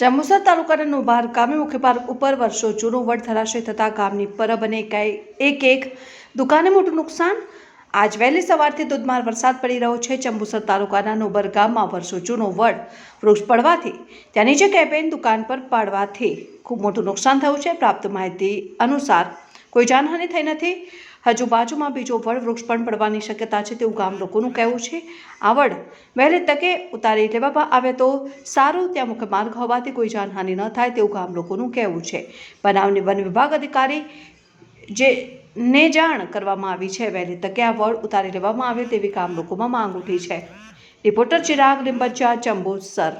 જંબુસર તાલુકાના નોભાર ગામે મુખ્ય પાર્ક ઉપર વર્ષો જૂનો વડ ધરાશય થતાં ગામની પરબ અને એક એક દુકાને મોટું નુકસાન. આજ વહેલી સવારથી ધોધમાર વરસાદ પડી રહ્યો છે. ચંબુસર તાલુકાના નોબર ગામમાં વર્ષો જૂનો વડ વૃક્ષ પડવાથી ત્યાં નીચે કેબેન દુકાન પર પાડવાથી ખૂબ મોટું નુકસાન થયું છે. પ્રાપ્ત માહિતી અનુસાર કોઈ જાનહાનિ થઈ નથી. હજુ બાજુમાં બીજો વડ વૃક્ષ પણ પડવાની શક્યતા છે તેવું ગામ લોકોનું કહેવું છે. આ વડ વહેલી તકે ઉતારી લેવામાં આવે તો સારું, ત્યાં મુખ્ય માર્ગ હોવાથી કોઈ જાનહાનિ ન થાય તેવું ગામ લોકોનું કહેવું છે. બનાવની વન વિભાગ અધિકારી જે ને જાણ કરવામાં આવી છે, વહેલી તકે આ વડ ઉતારી લેવામાં આવે તેવી ગામ લોકોમાં માંગ ઉઠી છે. રિપોર્ટર ચિરાગ લિંબચા જંબુસર